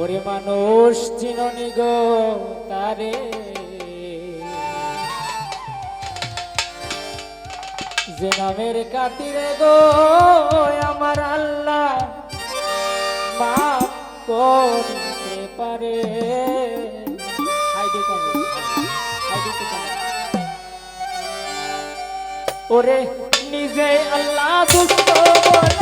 ওরে মানুষ চিননি গো তারে। যে নামের কাতিরে গো আমার আল্লাহ করতে পারে। ওরে নিজে আল্লাহ দুঃখ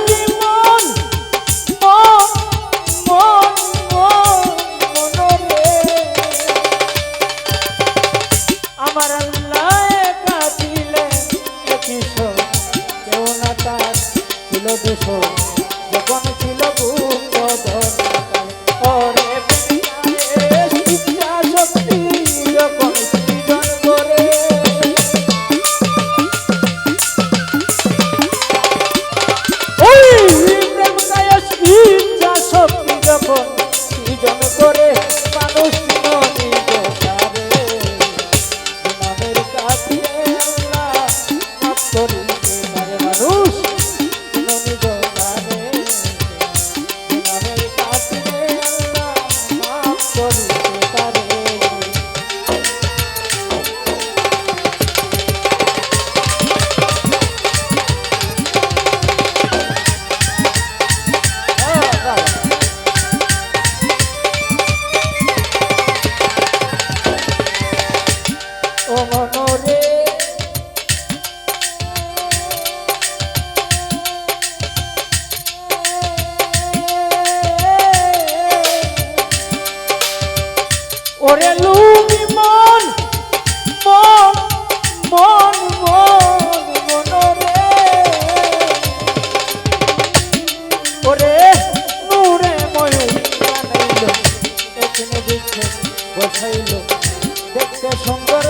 Oh, ওরে লুবি মন মন মন মন রে নূরে ময়ূর দেখতে সুন্দর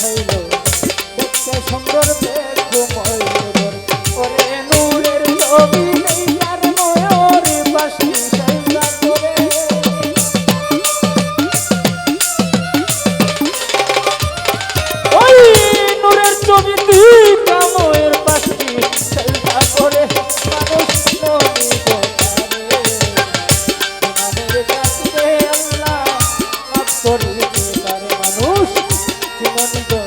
হইল। দেখতে সুন্দর মন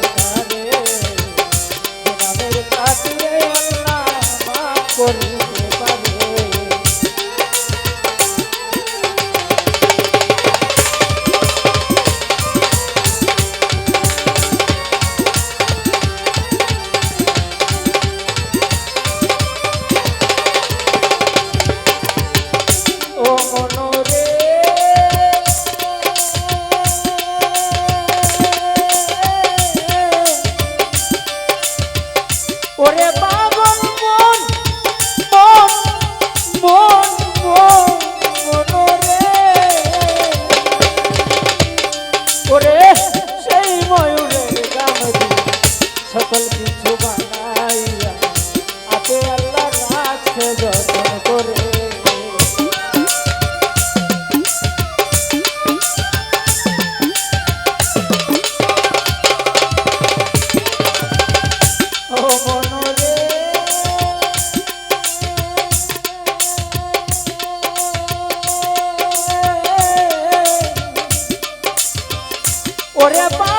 ওরে পাগল মন মন মন মন মন রে ওরে সেই ময়ূরের সকল কিছু ওরে বা